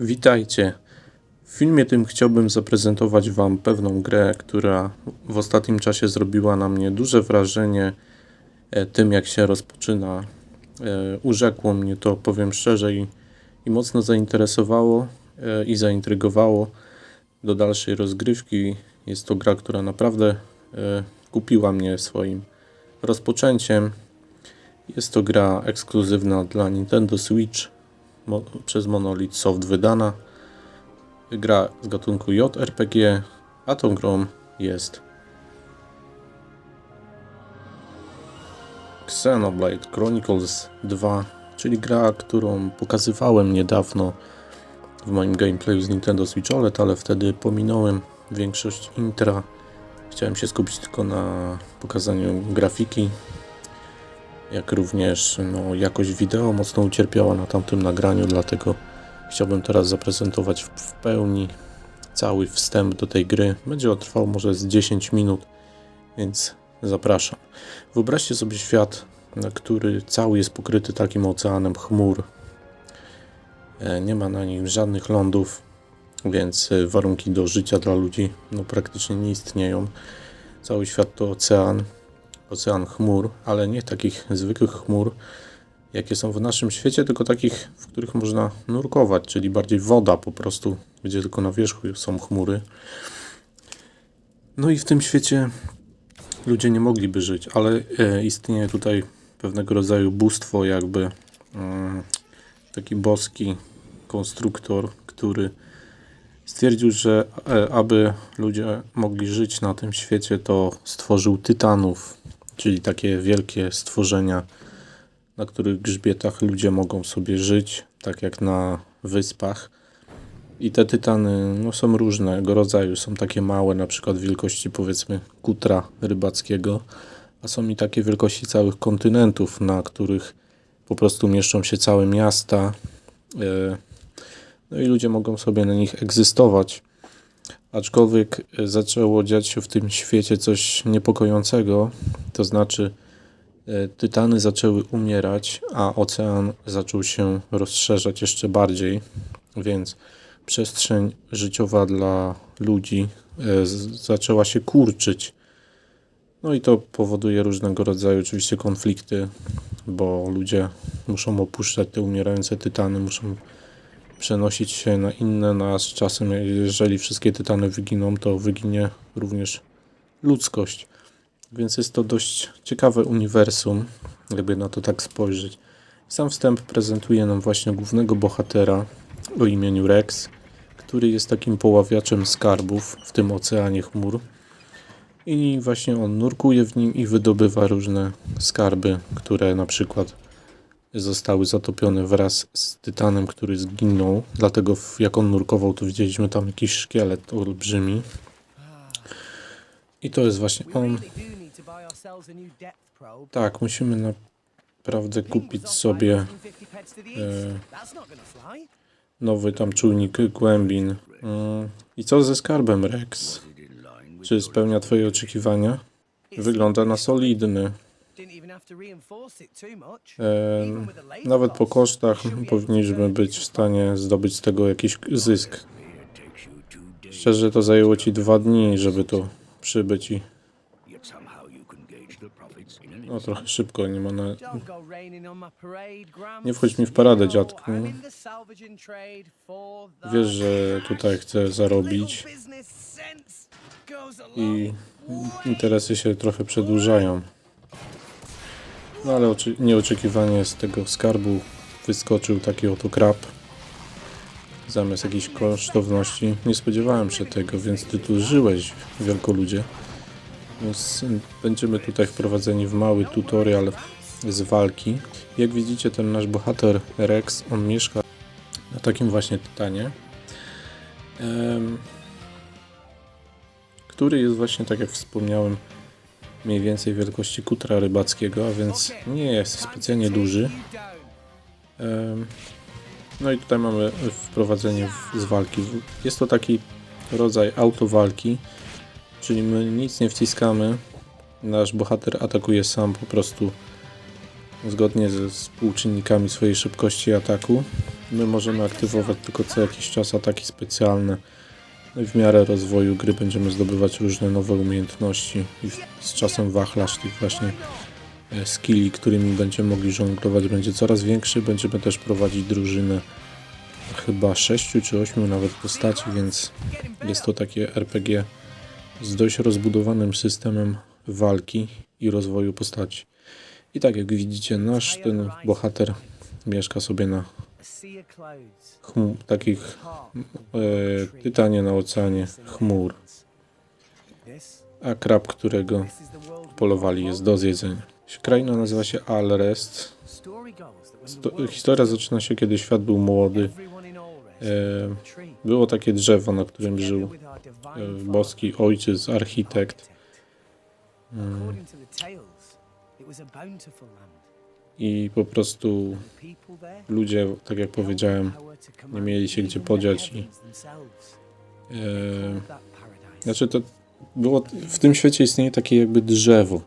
Witajcie. W filmie tym chciałbym zaprezentować Wam pewną grę, która w ostatnim czasie zrobiła na mnie duże wrażenie e, tym, jak się rozpoczyna. E, Urzekło mnie to, powiem szczerze, i, i mocno zainteresowało e, i zaintrygowało do dalszej rozgrywki. Jest to gra, która naprawdę kupiła mnie swoim rozpoczęciem. Jest to gra ekskluzywna dla Nintendo Switch mo- przez Monolith Soft wydana. Gra z gatunku JRPG, a tą grą jest Xenoblade Chronicles 2, czyli gra, którą pokazywałem niedawno w moim gameplayu z Nintendo Switch OLED, ale wtedy pominąłem większość intra. Chciałem się skupić tylko na pokazaniu grafiki, jak również no, jakość wideo mocno ucierpiała na tamtym nagraniu, dlatego chciałbym teraz zaprezentować w, pełni cały wstęp do tej gry. Będzie on trwał może z 10 minut, więc zapraszam. Wyobraźcie sobie świat, na który cały jest pokryty takim oceanem chmur. E, Nie ma na nim żadnych lądów, więc e, warunki do życia dla ludzi no, praktycznie nie istnieją. Cały świat to ocean, ocean chmur, ale nie takich zwykłych chmur, jakie są w naszym świecie, tylko takich, w których można nurkować, czyli bardziej woda po prostu, gdzie tylko na wierzchu są chmury. No i w tym świecie ludzie nie mogliby żyć, ale e, istnieje tutaj pewnego rodzaju bóstwo, jakby mm, taki boski konstruktor, który stwierdził, że e, aby ludzie mogli żyć na tym świecie, to stworzył tytanów, czyli takie wielkie stworzenia, na których grzbietach ludzie mogą sobie żyć, tak jak na wyspach. I te tytany no, są różnego rodzaju. Są takie małe, na przykład wielkości powiedzmy kutra rybackiego, a są i takie wielkości całych kontynentów, na których po prostu mieszczą się całe miasta. e, No i ludzie mogą sobie na nich egzystować. Aczkolwiek e, zaczęło dziać się w tym świecie coś niepokojącego, to znaczy e, tytany zaczęły umierać, a ocean zaczął się rozszerzać jeszcze bardziej, więc przestrzeń życiowa dla ludzi e, zaczęła się kurczyć. No i to powoduje różnego rodzaju oczywiście konflikty, bo ludzie muszą opuszczać te umierające tytany, muszą przenosić się na inne, no z czasem, jeżeli wszystkie tytany wyginą, to wyginie również ludzkość. Więc jest to dość ciekawe uniwersum, jakby na to tak spojrzeć. Sam wstęp prezentuje nam właśnie głównego bohatera o imieniu Rex, który jest takim poławiaczem skarbów w tym oceanie chmur. I właśnie on nurkuje w nim i wydobywa różne skarby, które na przykład zostały zatopione wraz z tytanem, który zginął. Dlatego jak on nurkował, to widzieliśmy tam jakiś szkielet olbrzymi. I to jest właśnie on. Tak, musimy naprawdę kupić sobie 150 pence to the east. e, nowy tam czujnik głębin. Mm, I co ze skarbem Rex? Czy spełnia Twoje oczekiwania? Wygląda na solidny. E, nawet po kosztach powinniśmy być w stanie zdobyć z tego jakiś zysk. Szczerze to zajęło Ci dwa dni, żeby tu przybyć i no trochę szybko, nie ma na... Nie wchodź mi w paradę, dziadku. Wiesz, że tutaj chcę zarobić i interesy się trochę przedłużają. No ale nieoczekiwanie z tego skarbu wyskoczył taki oto krab. Zamiast jakiejś kosztowności. Nie spodziewałem się tego, więc ty tu żyłeś, wielkoludzie. Więc będziemy tutaj wprowadzeni w mały tutorial z walki. Jak widzicie, ten nasz bohater Rex, on mieszka na takim właśnie tytanie. Em, który jest właśnie, tak jak wspomniałem, mniej więcej wielkości kutra rybackiego, a więc nie jest specjalnie duży. No i tutaj mamy wprowadzenie z walki. Jest to taki rodzaj autowalki, czyli my nic nie wciskamy. Nasz bohater atakuje sam po prostu zgodnie ze współczynnikami swojej szybkości ataku. My możemy aktywować tylko co jakiś czas ataki specjalne. No i w miarę rozwoju gry będziemy zdobywać różne nowe umiejętności i z czasem wachlarz tych właśnie e, skilli, którymi będziemy mogli żonglować będzie coraz większy. Będziemy też prowadzić drużynę chyba 6 czy 8 nawet postaci, więc jest to takie RPG z dość rozbudowanym systemem walki i rozwoju postaci. I tak jak widzicie, nasz ten bohater mieszka sobie na A sea of clouds. chmu- takich e, na oceanie chmur, a krab, którego polowali jest do zjedzenia. Kraina nazywa się Alrest. Sto- historia zaczyna się, kiedy świat był młody. E, było takie drzewo, na którym żył e, boski ojciec, architekt. Land. I po prostu ludzie, tak jak powiedziałem, nie mieli się gdzie podziać i paradise. Znaczy to było, w tym świecie istnieje takie jakby drzewo,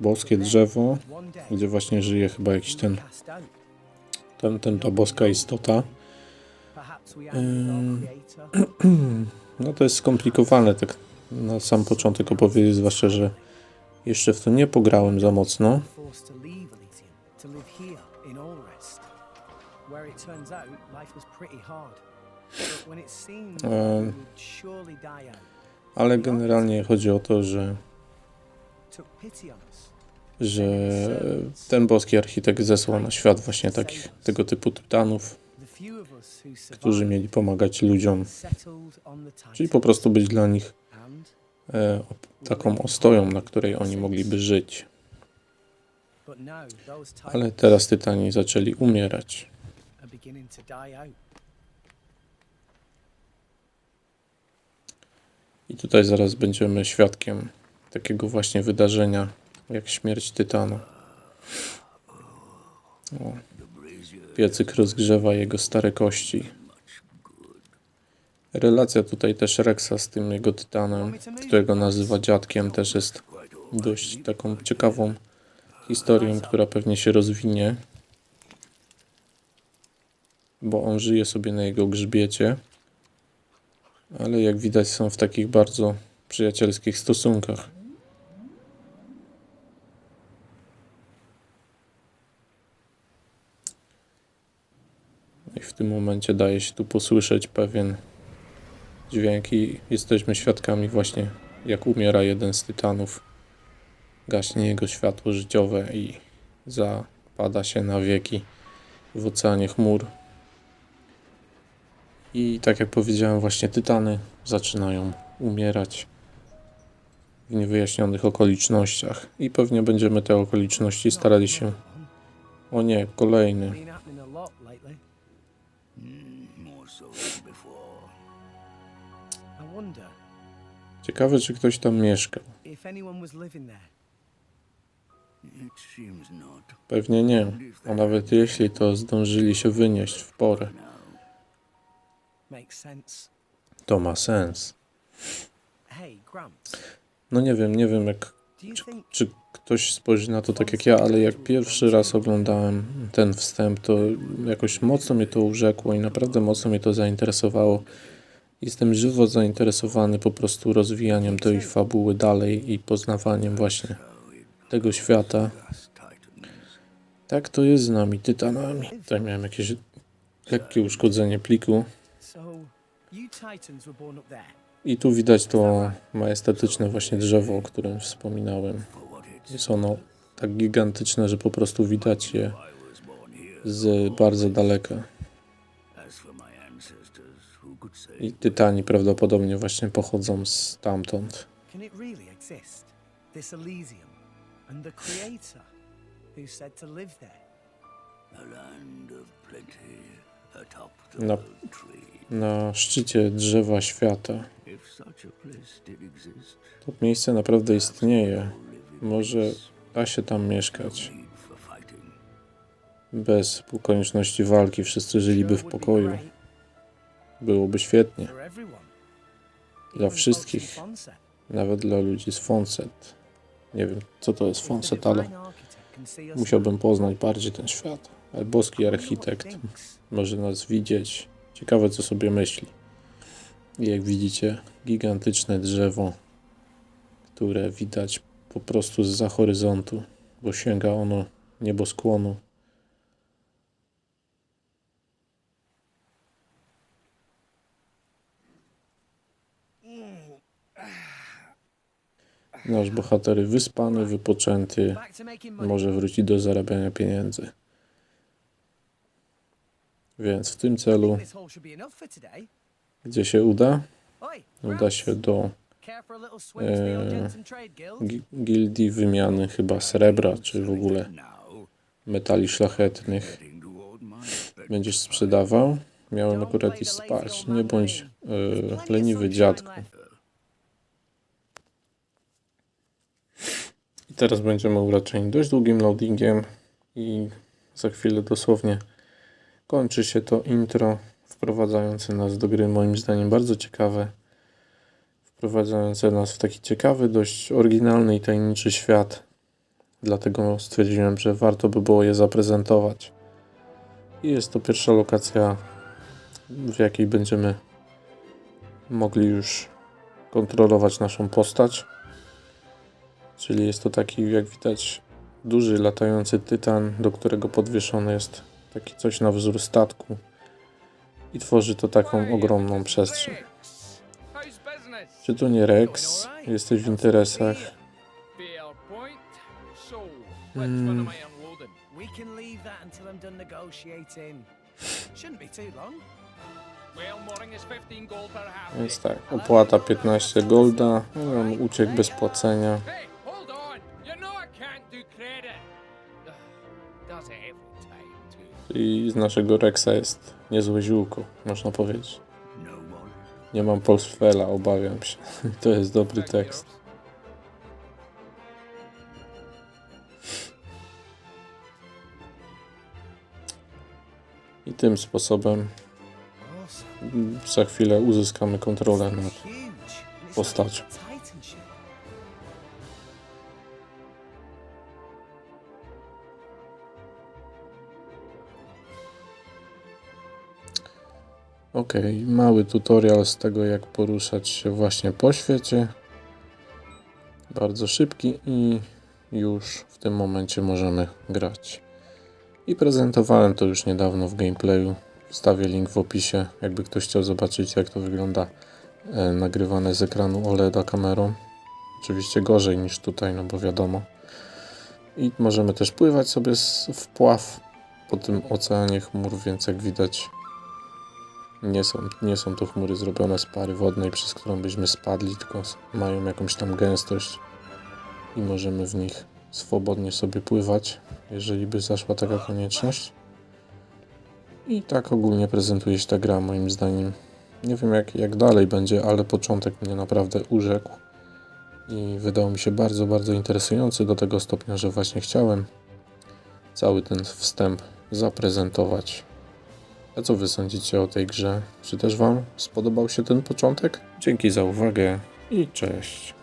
boskie drzewo, gdzie właśnie żyje chyba jakiś ten, ten, ten ta boska istota. Creator. No to jest skomplikowane tak na sam początek opowiedzieć, zwłaszcza, że jeszcze w to nie pograłem za mocno. Where it turns out life was pretty hard. But when it seemed Um. would surely die out, Ale generalnie chodzi o to, że, że ten boski architekt zesłał na świat właśnie takich, tego typu tytanów, którzy mieli pomagać ludziom, czyli po prostu być dla nich e, taką ostoją, na której oni mogliby żyć. Ale teraz tytani zaczęli umierać. Are beginning to die out. I tutaj zaraz będziemy świadkiem takiego właśnie wydarzenia, jak śmierć Tytana. O. Piecyk rozgrzewa jego stare kości. Relacja tutaj też Rexa z tym jego Tytanem, którego nazywa dziadkiem, też jest dość taką ciekawą historią, która pewnie się rozwinie. Bo on żyje sobie na jego grzbiecie ale jak widać są w takich bardzo przyjacielskich stosunkach. I w tym momencie daje się tu posłyszeć pewien dźwięk i jesteśmy świadkami właśnie jak umiera jeden z tytanów. Gaśnie jego światło życiowe i zapada się na wieki w oceanie chmur. I tak jak powiedziałem, właśnie tytany zaczynają umierać w niewyjaśnionych okolicznościach. I pewnie będziemy te okoliczności starali się. O nie, kolejny. Ciekawe, czy ktoś tam mieszkał. Pewnie nie. A nawet jeśli, to zdążyli się wynieść w porę. To ma sens. No nie wiem, nie wiem jak, think czy ktoś spojrzy na to tak jak ja, ale jak pierwszy raz oglądałem ten wstęp, to jakoś mocno mnie to urzekło i naprawdę mocno mnie to zainteresowało. Jestem żywo zainteresowany po prostu rozwijaniem tej fabuły dalej i poznawaniem właśnie tego świata. Tak to jest z nami, tytanami. Tutaj miałem jakieś lekkie uszkodzenie pliku. I tu widać to majestatyczne właśnie drzewo, o którym wspominałem. Jest ono tak gigantyczne, że po prostu widać je z bardzo daleka. I tytani prawdopodobnie właśnie pochodzą stamtąd. The land of plenty tree? Na szczycie drzewa świata. To miejsce naprawdę istnieje. Może da się tam mieszkać. Bez konieczności walki wszyscy żyliby w pokoju. Byłoby świetnie. Dla wszystkich. Nawet dla ludzi z Fonset. Nie wiem, co to jest Fonset, ale musiałbym poznać bardziej ten świat. Boski architekt może nas widzieć. Ciekawe, co sobie myśli. I jak widzicie, gigantyczne drzewo, które widać po prostu zza horyzontu, bo sięga ono nieboskłonu. Nasz bohater wyspany, wypoczęty, może wrócić do zarabiania pieniędzy. Więc w tym celu, gdzie się uda, uda się do gi- gildii wymiany chyba srebra, czy w ogóle metali szlachetnych. Będziesz sprzedawał? Miałem akurat iść spać. Nie bądź e, leniwy dziadku. I teraz będziemy uraczeni dość długim loadingiem i za chwilę dosłownie kończy się to intro wprowadzające nas do gry, moim zdaniem bardzo ciekawe. Wprowadzające nas w taki ciekawy, dość oryginalny i tajemniczy świat. Dlatego stwierdziłem, że warto by było je zaprezentować. I jest to pierwsza lokacja, w jakiej będziemy mogli już kontrolować naszą postać. Czyli jest to taki, jak widać, duży latający tytan, do którego podwieszony jest taki coś na wzór statku. I tworzy to taką ogromną przestrzeń. Czy to nie Rex? Jesteś w interesach? Hmm. one am I unloading? We can leave that until I'm done negotiating. Shouldn't be too long. Well, Mooring is 15 gold per half. Więc tak, opłata 15 golda. No, on uciekł bez płacenia. I z naszego Rexa jest niezłe ziółko, można powiedzieć. No. Nie mam portfela, obawiam się. To jest dobry tekst. I tym sposobem za chwilę uzyskamy kontrolę nad postacią. Ok, mały tutorial z tego jak poruszać się właśnie po świecie. Bardzo szybki i już w tym momencie możemy grać. I prezentowałem to już niedawno w gameplayu. Wstawię link w opisie, jakby ktoś chciał zobaczyć jak to wygląda e, nagrywane z ekranu OLEDa kamerą. Oczywiście gorzej niż tutaj, no bo wiadomo. I możemy też pływać sobie w pław po tym oceanie chmur, więc jak widać nie są, nie są to chmury zrobione z pary wodnej, przez którą byśmy spadli, tylko mają jakąś tam gęstość i możemy w nich swobodnie sobie pływać, jeżeli by zaszła taka konieczność. I tak ogólnie prezentuje się ta gra, moim zdaniem. Nie wiem jak, jak dalej będzie, ale początek mnie naprawdę urzekł i wydał mi się bardzo, bardzo interesujący do tego stopnia, że właśnie chciałem cały ten wstęp zaprezentować a co wy sądzicie o tej grze? Czy też wam spodobał się ten początek? Dzięki za uwagę i cześć.